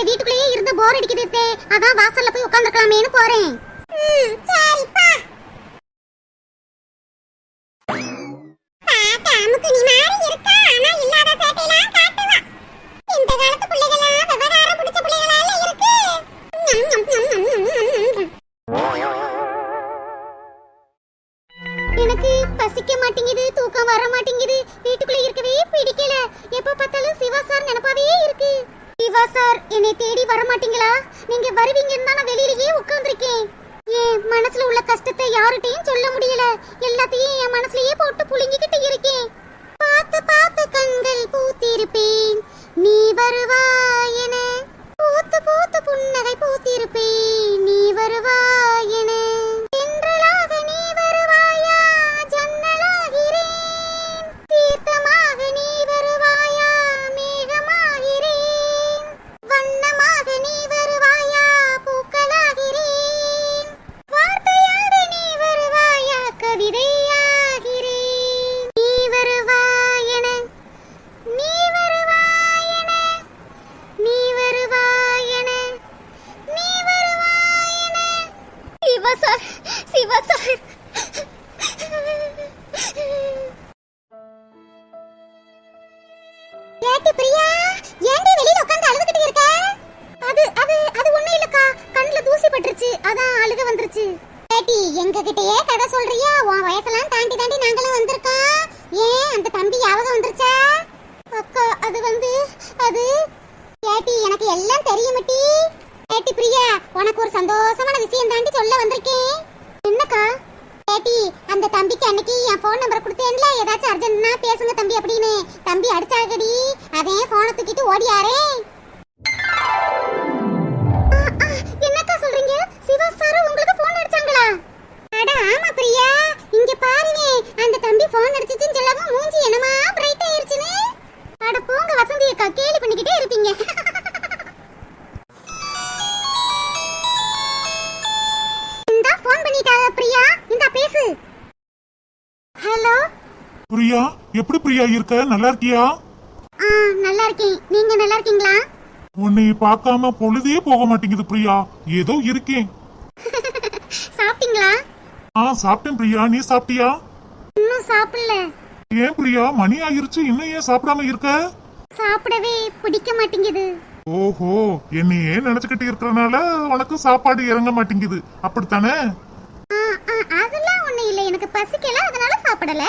வீட்டுக்குள்ளேயே இருந்து போர் அடிக்குது அதான் வாசல்ல போய் உட்கார்ந்துக்கலாமேன்னு போறேன். சரி. நீ வருவாய் பூத்து பூத்து புன்னகை பூத்திருப்பே நீ வருவாய் ஏட்டி பிரியா. ஏண்டி வெளியில உட்கார்ந்து அழுதுகிட்டு இருக்க? அது அது அது ஒண்ணு இல்லக்கா. கண்ணுல தூசி பட்டுருச்சு. அதான் அழுக வந்துருச்சு. ஏட்டி எங்க கிட்டயே கதை சொல்றியா? உன் வயசெல்லாம் தாண்டி தாண்டி நாங்களும் வந்திருக்கோம். ஏன் அந்த தம்பி யாவகம் வந்துருச்சா? அக்கா அது வந்து அது ஏட்டி எனக்கு எல்லாம் தெரியுமட்டி ஏட்டி பிரியா உனக்கு ஒரு சந்தோஷமான விஷயம் தாண்டி சொல்ல வந்திருக்கேன். என்னக்கா? ஏட்டி அந்த தம்பிக்கு அன்னைக்கு என் ஃபோன் நம்பர் கொடுத்தேன்ல. ஏதாச்சும் அர்ஜென்ட்னா பேசுங்க தம்பி அப்படின்னு. தம்பி அடிச்சாகடி அதே ஃபோனை தூக்கிட்டு ஓடியாரே. என்னக்கா சொல்றீங்க? சிவா சார் உங்களுக்கு ஃபோன் அடிச்சாங்களா? அட ஆமா பிரியா. இங்க பாருங்க. அந்த தம்பி ஃபோன் அடிச்சிச்சு எப்படி பிரியா இருக்க? நல்லா இருக்கியா? ஆ நல்லா இருக்கேன். நீங்க நல்லா இருக்கீங்களா? உன்னை பார்க்காம பொழுதே போக மாட்டேங்குது பிரியா. ஏதோ இருக்கேன். சாப்பிட்டீங்களா? ஆ சாப்பிட்டேன் பிரியா. நீ சாப்பிட்டியா? இன்னும் சாப்பிடல. ஏன் பிரியா? மணி ஆயிருச்சு. இன்னும் ஏன் சாப்பிடாம இருக்க? சாப்பிடவே பிடிக்க மாட்டேங்குது. ஓஹோ என்னையே நினைச்சுக்கிட்டு இருக்கறனால உனக்கு சாப்பாடு இறங்க மாட்டேங்குது. அப்படித்தானே? ஆ, ஆ, அதெல்லாம் ஒண்ணும் இல்ல. எனக்கு பசிக்கல. அதனால சாப்பிடல.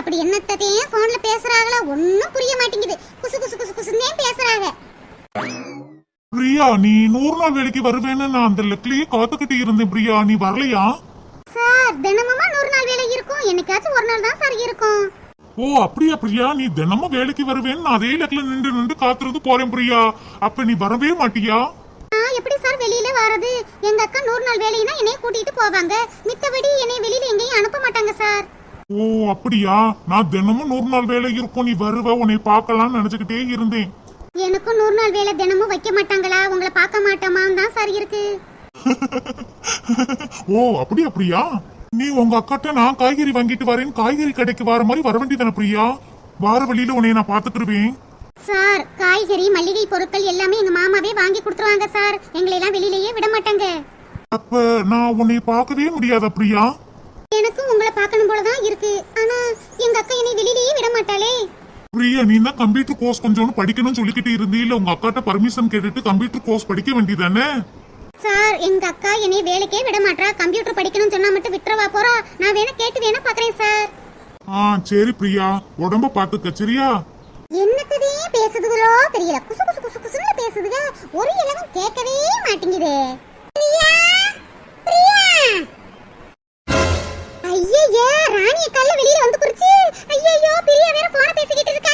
அப்படி என்னத்தையும் போன்ல பேசுறாங்களா? ஒண்ணும் புரிய மாட்டேங்குது. குசு குசு குசு குசுன்னே பேசுறாங்க. பிரியா நீ நூறு நாள் வேலைக்கு வருவேன்னு நான் அந்த லெக்லயே காத்துக்கிட்டு இருந்தேன் பிரியா. நீ வரலையா? சார் தினமுமா நூறு நாள் வேலை இருக்கும். என்னைக்காச்சும் ஒரு நாள் தான் சார் இருக்கும். ஓ அப்படியா பிரியா? நீ தினமும் வேலைக்கு வருவேன்னு நான் அதே லெக்ல நின்று நின்று காத்துறது போறேன் பிரியா. அப்ப நீ வரவே மாட்டியா? நான் எப்படி சார் வெளியில வரது எங்க அக்கா நூறு நாள் வேலையினா என்னைய கூட்டிட்டு போவாங்க. மித்தபடி என்னை வெளியில எங்கேயும் அனுப்ப மாட்டாங்க சார். ஓ அப்படியா? நான் தினமும் நூறு நாள் வேலை இருக்கும். நீ வருவ உன்னை பார்க்கலாம்னு நினைச்சுக்கிட்டே இருந்தேன். எனக்கும் நூறு நாள் வேலை தினமும் வைக்க மாட்டாங்களா? உங்களை பார்க்க மாட்டோமான்னு தான் சார் இருக்கு. ஓ அப்படி அப்படியா? நீ உங்க அக்காட்ட நான் காய்கறி வாங்கிட்டு வரேன். காய்கறி கடைக்கு வர மாதிரி வர வேண்டியதானே பிரியா? வார வழியில உன்னை நான் பாத்துக்கிருவேன் சார் காய்கறி மளிகை பொருட்கள் எல்லாமே எங்க மாமாவே வாங்கி கொடுத்துருவாங்க சார். எங்களை எல்லாம் வெளியிலேயே விட மாட்டாங்க. அப்ப நான் உன்னை பார்க்கவே முடியாதா பிரியா? எனக்கும் உங்களை பார்க்கணும் போல தான் இருக்கு. ஆனா எங்க அக்கா என்னை வெளியிலேயே விட மாட்டாளே பிரியா நீ தான் கம்ப்யூட்டர் கோர்ஸ் கொஞ்சோன்னு படிக்கணும்னு சொல்லிக்கிட்டு இருந்தீல்ல உங்க அக்காட்ட பர்மிஷன் கேட்டுட்டு கம்ப்யூட்டர் கோர்ஸ் படிக்க வேண்டியதானே சார் எங்க அக்கா என்னை வேலைக்கே விட மாட்டா கம்ப்யூட்டர் படிக்கணும்னு சொன்னா மட்டும் விட்டுறவா போறா. நான் வேணா கேட்டு வேணா பாக்குறேன் சார். ஆ சரி பிரியா. உடம்ப பாத்துக்க சரியா? என்னத்ததே பேசுதுகளோ தெரியல. குசு குசு குசு குசுன்னு பேசுதுக. ஒரு இளவும் கேட்கவே மாட்டேங்குதே. ராணிய கல்ல வெளியில வந்து குறிச்சு ஐயோ பிரியா வேற போன பேசிக்கிட்டு இருக்க.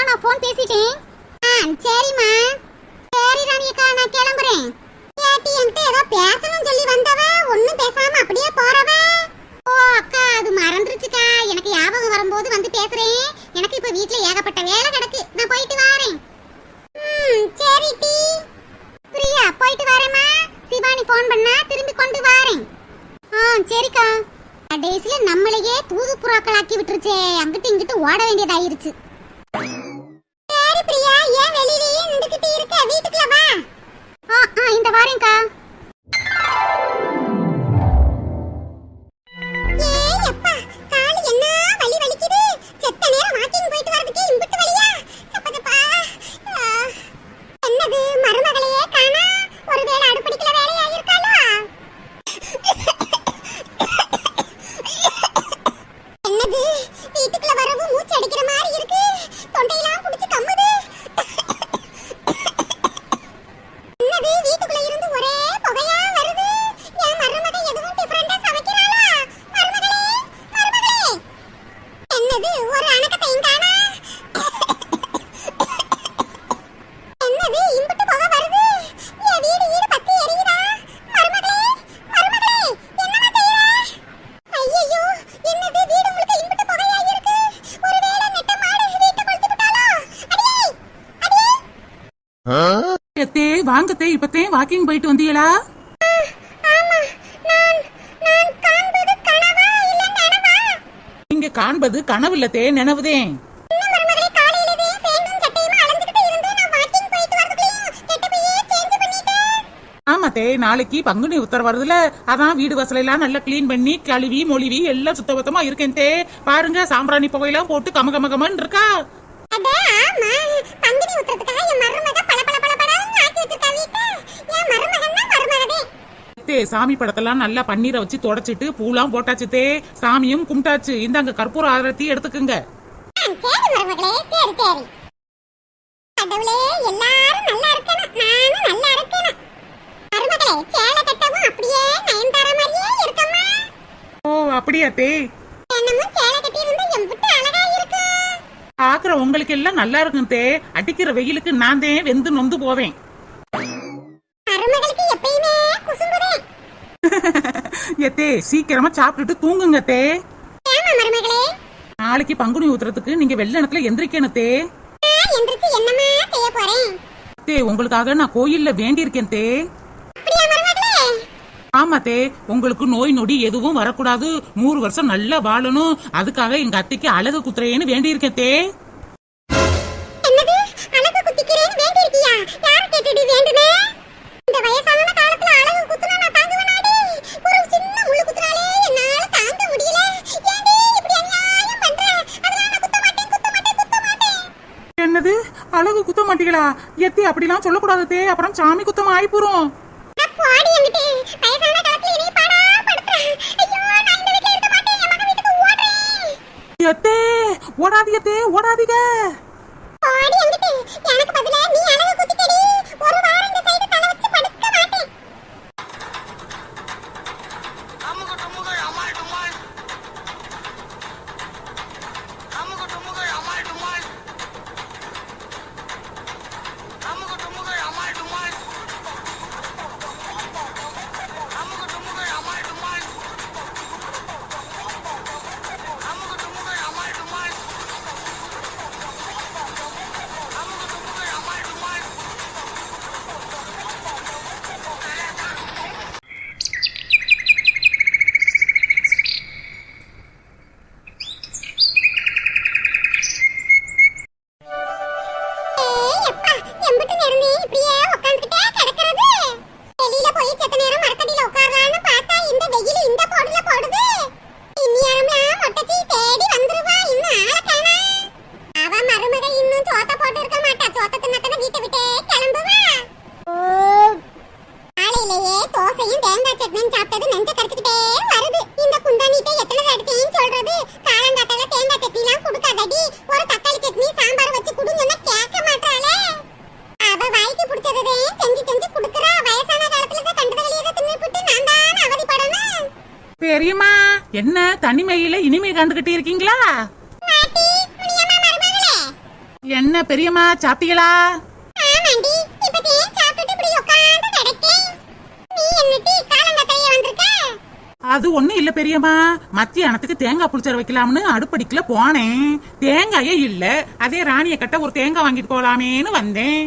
அக்கா நான் ஃபோன் பேசிட்டேன். ஆ சரிம்மா. சரி ராணியக்கா நான் கிளம்புறேன். ஏட்டி என்கிட்ட ஏதோ பேசணும் சொல்லி வந்தவ ஒண்ணும் பேசாம அப்படியே போறவ? ஓ அக்கா அது மறந்துருச்சுக்கா. எனக்கு ஞாபகம் வரும்போது வந்து பேசுறேன். எனக்கு இப்ப வீட்ல ஏகப்பட்ட வேலை கிடக்கு. நான் போயிட்டு வரேன். ம் சரி டி. பிரியா போயிட்டு வரேம்மா. சிவானி ஃபோன் பண்ணா திரும்பி கொண்டு வரேன். ஆ சரிக்கா. கடைசியில நம்மளையே தூது புறாக்களாக்கி விட்டுருச்சே. அங்கிட்டு இங்கிட்டு ஓட வேண்டியதாயிருச்சு. இந்த வாரேன்க்கா. வாங்கத்தே இப்பத்தே வாக்கிங் போயிட்டு வந்தீங்களா நான் காண்பது கனவா இல்ல நனவா? நீங்க காண்பது கனவுலத்தே நினைவுதேன் ஆமாத்தே நாளைக்கு பங்குனி உத்தர வருதுல. அதான் வீடு வாசலை எல்லாம் நல்லா க்ளீன் பண்ணி கழுவி மொழிவி எல்லாம் சுத்தபத்தமா இருக்கேன் பாருங்க சாம்பிராணி புகையெல்லாம் போட்டு கம கம கமன்னு இருக்கா? சாமி படத்தெல்லாம் நல்லா பன்னீரை வச்சு தொடச்சிட்டு பூலாம் போட்டாச்சு தே சாமியும் கும்பிட்டாச்சு. இந்தாங்க கற்பூர ஆரத்தி எடுத்துக்குங்க. ஓ அப்படியா தே. என்னமோ சேலை கட்டி இருந்தா எம்பிட்டு அழகா இருக்கு. பாக்குற உங்களுக்கு எல்லாம் நல்லா இருக்கும் தே. அடிக்கிற வெயிலுக்கு நான் தே வெந்து நொந்து போவேன். எத்தே சீக்கிரமா சாப்பிட்டுட்டு தூங்குங்க தே. நாளைக்கு பங்குனி ஊத்துறதுக்கு நீங்க வெள்ளனத்துல எந்திரிக்கணும் தே. தே உங்களுக்காக நான் கோயில்ல வேண்டியிருக்கேன் தே. ஆமா தே உங்களுக்கு நோய் நொடி எதுவும் வரக்கூடாது. நூறு வருஷம் நல்லா வாழணும். அதுக்காக எங்க அத்தைக்கு அழகு குத்துறேன்னு வேண்டியிருக்கேன் தே. அப்படிலாம் சொல்லக்கூடாது தே. அப்புறம் சாமி குத்தம் ஆயிப்புறோம் காலங்காத்தாலே வந்திருக்க? அது ஒண்ணும் இல்ல பெரியம்மா. மத்தியானத்துக்கு தேங்காய் புளிச்சர் வைக்கலாம்னு அடுப்படிக்கல போனேன். தேங்காயே இல்ல. அதே ராணிய கட்ட ஒரு தேங்காய் வாங்கிட்டு போலாமேன்னு வந்தேன்.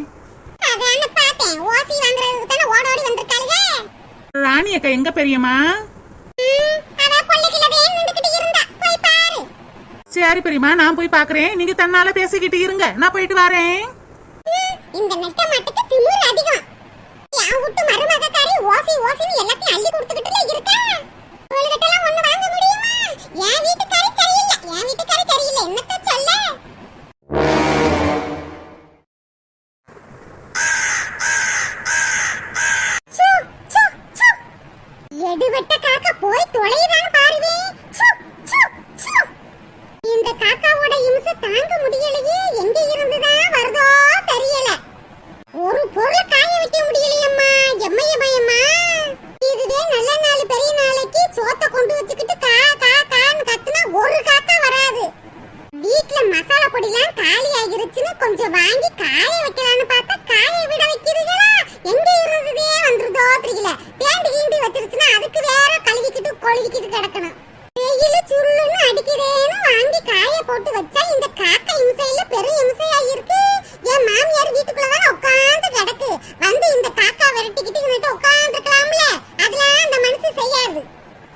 ராணி அக்கா எங்க பெரியம்மா ம், அவ கொல்லைக்குள்ளவே நின்னுக்கிட்டு இருந்தா போய் பாரு சரி பெரியம்மா நான் போய் பாக்குறேன். நீங்க தன்னால பேசிக்கிட்டு இருங்க. நான் போயிட்டு வரேன். இந்த நெட்ட மாட்டுக்கு திமிரு அதிகம். என் வீட்டு மருமகக்காரி ஓசி ஓசின்னு எல்லாத்தையும் அள்ளி கொடுத்துக்கிட்டுல இருக்கா? உங்ககிட்டலாம் ஒண்ணு வாங்க முடியுமா? என் வீட்டுக்காரி சரியில்லை. என் வீட்டுக்காரி சரியில்லை. என்னத்த சொல்ல சு, சு, சு. எடுவெட்ட காக்கா போய் தொலையுதான்னு பாருவே சு, சு, சு. இந்த காக்காவோட இம்சை தாங்க முடியலையே எங்க இருந்துதான் வருதோ தெரியல ஒரு பொருளை காய வைக்க முடியலையம்மா எம்மைய பயம்மா இதுவே நல்ல நாள் பெரிய நாளைக்கு சோத்த கொண்டு வச்சுக்கிட்டு கா கா கான்னு கத்துனா ஒரு காக்கா வராது வீட்ல மசாலா பொடிலாம் காலி ஆகிருச்சுன்னு கொஞ்சம் வாங்கி காய வைக்கலாம்னு பார்த்தா காய விட வைக்கிறீங்களா எங்க இருந்ததே வந்துருதோ தெரியல பேண்டு கீண்டி வச்சிருச்சுன்னா அதுக்கு வேற கழுவிக்கிட்டு கொழுவிக்கிட்டு கிடக்கணும் வெயில சுருளுன்னு அடிக்கிறேன்னு வாங்கி காய போட்டு வச்சா இந்த காக்கா இம்சையில பெரும் இம்சையா இருக்கு என் மாமியார் வீட்டுக்குள்ளதான் உட்கார்ந்து கிடக்கு. வந்து இந்த காக்கா விரட்டிக்கிட்டு இங்கிட்ட உட்கார்ந்துருக்கலாம்ல. அதெல்லாம் அந்த மனசு செய்யாது.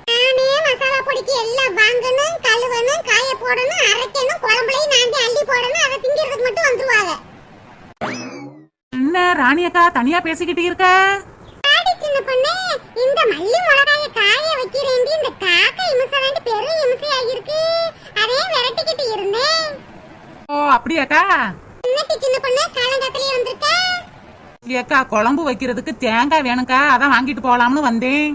நானே மசாலா பொடிக்கு எல்லாம் வாங்கணும் கழுவணும் காய போடணும் அரைக்கணும் குழம்புலையும் நான் அள்ளி போடணும் அதை திங்கிறதுக்கு மட்டும் வந்துருவாங்க. என்ன ராணியக்கா தனியா பேசிக்கிட்டு இருக்க ஆடி சின்ன பொண்ணே இந்த மல்லி மிளகாய காய வைக்கிறேன்டி இந்த காக்கா இம்சை வேண்டி பெரும் இம்சையா இருக்கு அதே விரட்டிக்கிட்டு இருந்தேன் ஓ அப்படியாக்கா என்னட்டி சின்ன பொண்ணு காலங்காத்திலே வந்திருக்க ஏக்கா குழம்பு வைக்கிறதுக்கு தேங்காய் வேணுக்கா அதான் வாங்கிட்டு போலாம்னு வந்தேன்.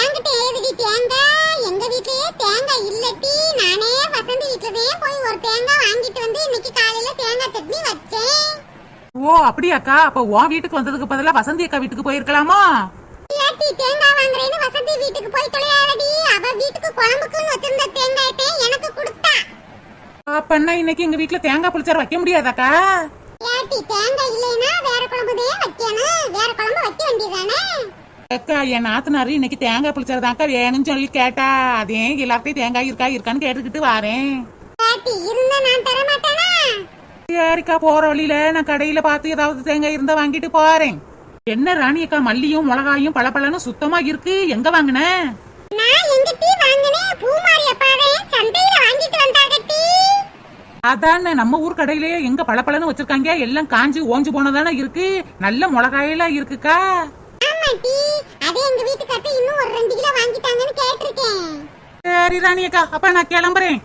என்கிட்ட ஏதுடி தேங்காய் எங்க வீட்லயே தேங்காய் இல்லட்டி நானே வசந்தி வீட்டுலதே போய் ஒரு தேங்காய் வாங்கிட்டு வந்து இன்னைக்கு காலையில தேங்காய் சட்னி வச்சேன். ஓ அப்படியாக்கா அப்ப உன் வீட்டுக்கு வந்ததுக்கு பதிலா வசந்தி அக்கா வீட்டுக்கு போயிருக்கலாமா? ஏட்டி தேங்காய் வாங்குறேன்னு வசந்தி வீட்டுக்கு போய் தொலையாதடி. அவ வீட்டுக்கு குழம்புக்குன்னு வச்சிருந்த தேங்காயத்தை எனக்கு கொடுத்தா. அப்பன்னா இன்னைக்கு எங்க வீட்டுல தேங்காய் புளிச்சார் வைக்க முடியாதாக்கா? ஏட்டி தேங்காய் இல்லைன்னா வேற குழம்புதே வைக்கணும். வேற குழம்பு வைக்க வேண்டியதானே அக்கா என் நாத்தனாரு இன்னைக்கு தேங்காய் புளிச்சதாக்கா வேணும்னு சொல்லி கேட்டா. அதே எல்லாத்தையும் தேங்காய் இருக்கா இருக்கான்னு கேட்டுக்கிட்டு வாரேன். பாட்டி இருந்தா நான் தர மாட்டேனா சரிக்கா போற வழியில நான் கடையில பார்த்து ஏதாவது தேங்காய் இருந்தா வாங்கிட்டு போறேன். என்ன ராணி அக்கா மல்லியும் மிளகாயும் பளபளன்னு சுத்தமா இருக்கு. எங்க வாங்கின? நான் எங்க டீ வாங்கினேன் பூமாரி அப்பாவே சந்தையில வாங்கிட்டு வந்தாங்க அதானே நம்ம ஊர் கடையிலேயே எங்க பளபளன்னு வச்சிருக்காங்க? எல்லாம் காஞ்சி ஓஞ்சு போனதானே இருக்கு? நல்ல மிளகாயெல்லாம் இருக்குக்கா. சரி ராணி அக்கா அப்ப நான் கிளம்புறேன்.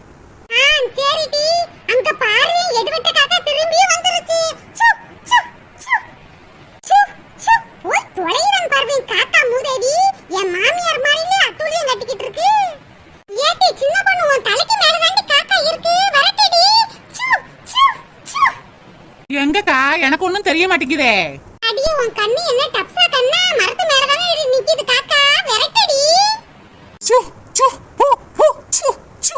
சின்ன பொண்ணு உன் தலைக்கு மேல தாண்டி காக்கா இருக்கு. வரட்டடி. எங்கக்கா? எனக்கு ஒண்ணும் தெரிய மாட்டேங்குதே. அடியே உன் கண்ணு என்ன? டப்ஸா கண்ணா? மரத்து மேல தானே நிக்குது காக்கா? விரட்டடி. சு, சு, பு, பு, சு, சு.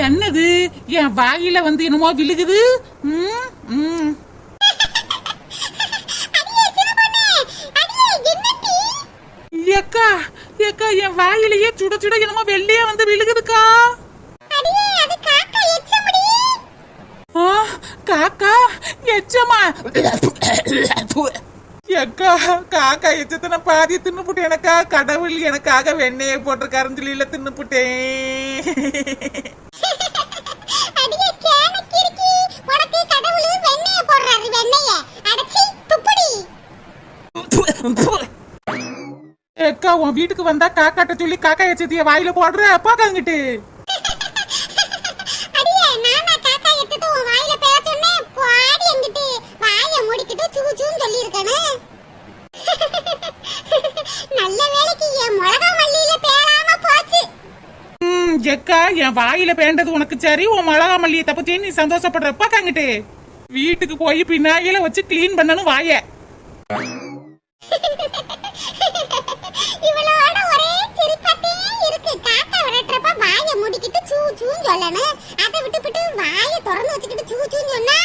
என்னது? என் வாயில வந்து என்னமோ விழுகுது. ம், ம். அடியே சின்ன பொண்ணு அடியே என்னடி ஏக்கா ஏக்கா என் வாயிலேயே சுட சுட என்னமோ வெள்ளையா வந்து விழுகுதுக்கா அடியே அது காக்கா எச்சமுடி ஆ, காக்கா எச்சமா எக்கா காக்கா எச்சத்தனை பாதி தின்னுப்புட்டேன் எனக்கா கடவுள் எனக்காக வெண்ணெயை போட்டிருக்காருன்னு சொல்லி இல்ல துப்புடி. ஏக்கா உன் வீட்டுக்கு வந்தா காக்காட்ட சொல்லி காக்கா எச்சத்திய வாயில போடுற பாக்காங்கிட்டு நானா வாயில பேச சொன்னேன். வாய மூடிக்கிட்டு சூ சூன்னு சொல்லி நல்ல வேலைக்கு என் மிளகா மல்லியில பேராம போச்சு. ம் எக்கா என் வாயில பேண்டது உனக்கு சரி உன் மிளகா மல்லியை தப்பச்சே நீ சந்தோஷப்படுற பாக்காங்கிட்டு வீட்டுக்கு போய் பின்னாயில வச்சு க்ளீன் பண்ணணும் வாய. இவளோட ஒரே சிரிப்பாத்தே இருக்கு. காக்கா விரட்டுறப்ப வாய மூடிக்கிட்டு சூ சூன்னு சொல்லணும். அதை விட்டுவிட்டு வாய திறந்து வச்சுக்கிட்டு சூ சூன்னு சொன்னா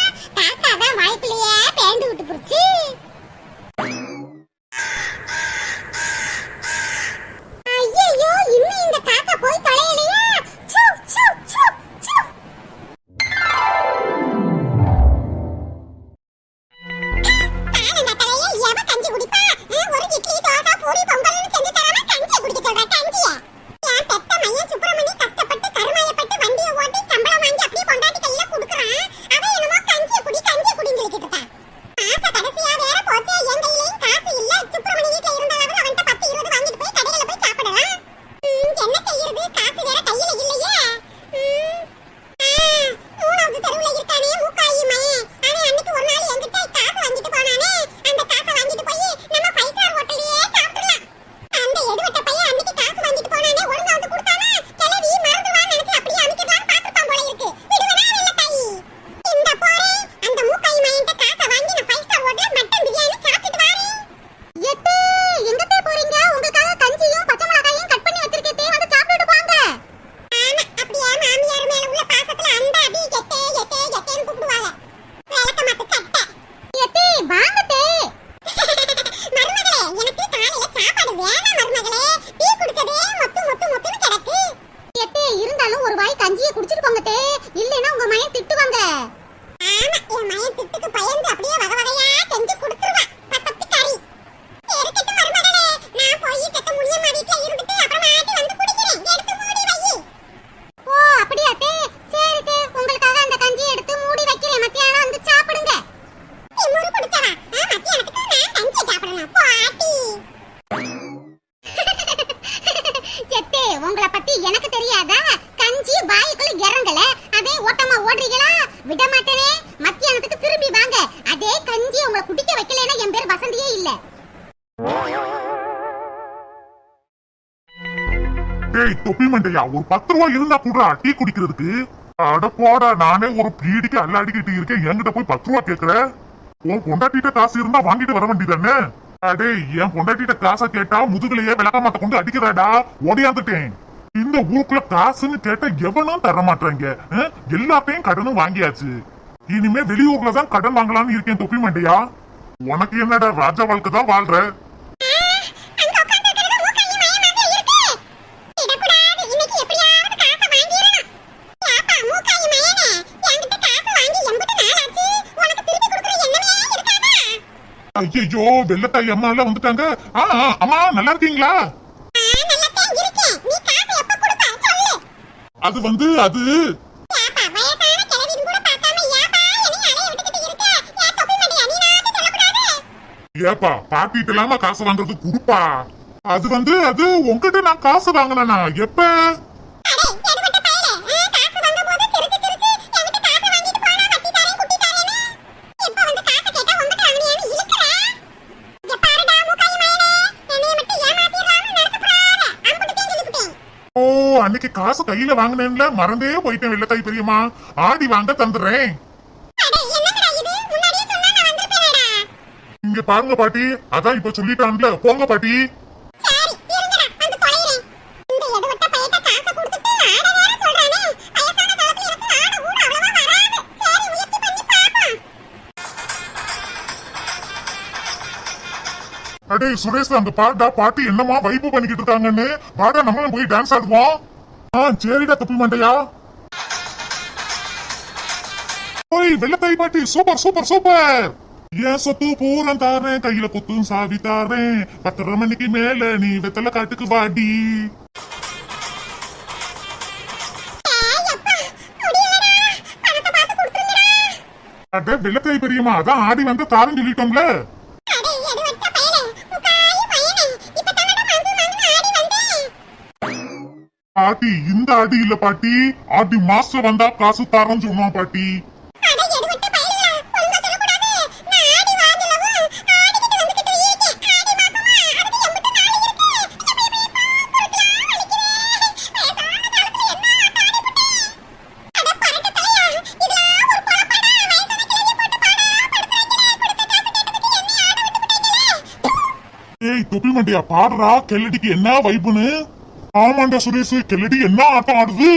கஞ்சியை குடிச்சிட்டு போங்கத்தே. இல்ல டேய் தொப்பி மண்டையா? ஒரு பத்து ரூபாய் இருந்தா கூட டீ குடிக்கிறதுக்கு. அட போடா நானே ஒரு பீடிக்கு அல்லாடிக்கிட்டு இருக்கேன். என்கிட்ட போய் பத்து ரூபா கேக்குற? உன் பொண்டாட்டிட்ட காசு இருந்தா வாங்கிட்டு வர வேண்டியதானே? அடே என் பொண்டாட்டிட்ட காசை கேட்டா முதுகுலையே விளக்கமாத்த கொண்டு அடிக்கிறாடா? ஓடியாந்துட்டேன். இந்த ஊருக்குள்ள காசுன்னு கேட்டா எவனும் தர மாட்டாங்க எல்லாத்தையும் கடனும் வாங்கியாச்சு. இனிமே வெளியூர்ல தான் கடன் வாங்கலாம்னு இருக்கேன் தொப்பி மண்டையா. உனக்கு என்னடா ராஜா வாழ்க்கை தான் வாழ்ற? ஐயோ வெள்ளத்தாய் அம்மா எல்லாம் வந்துட்டாங்க அம்மா நல்லா இருக்கீங்களா. அது வந்து அது ஏப்பா, பாட்டிட்டு இல்லாம காசு வாங்குறது குடுப்பா. அது வந்து அது உன்கிட்ட நான் காசு வாங்கினா எப்ப? அன்னைக்கு காசு கையில வாங்கினேன்ல மறந்தே போயிட்டேன் வெள்ளத்தாய் பெரியம்மா. ஆடி வாங்க தந்துடுறேன். இங்க பாருங்க பாட்டி அதான் இப்ப சொல்லிட்டான்ல. போங்க பாட்டி. அடே சுரேஷ் அங்க பாட்டா பாட்டி என்னமா வைப்பு பண்ணிக்கிட்டு இருக்காங்கன்னு? பாடா நம்மளும் போய் டான்ஸ் ஆடுவோம். ஆ சரிடா தப்பி மாட்டையா ஓய் வெள்ளத்தாய் பாட்டி சூப்பர் சூப்பர் சூப்பர்! ஏன் சொத்து பூரம் தாரேன் கையில குத்தும் சாவி தாரேன்? பத்தரை மணிக்கு மேல நீ வெத்தலை காட்டுக்கு வாடி. அட வெள்ளத்தாய் பெரியம்மா அதான் ஆடி வந்து தாரேன்னு சொல்லிட்டோம்ல. பாட்டி இந்த ஆடி இல்ல பாட்டி. ஆடி மாசம் வந்தா காசு தாரேன்னு சொன்னோம் பாட்டி. அட. அட. ஏய் தொப்பி மண்டியா பாடுறா. கெல்லடிக்கு என்ன வைப்புன்னு? ஆமாண்டா சுரேஷ் கெல்லடி என்ன ஆட்டம் ஆடுது?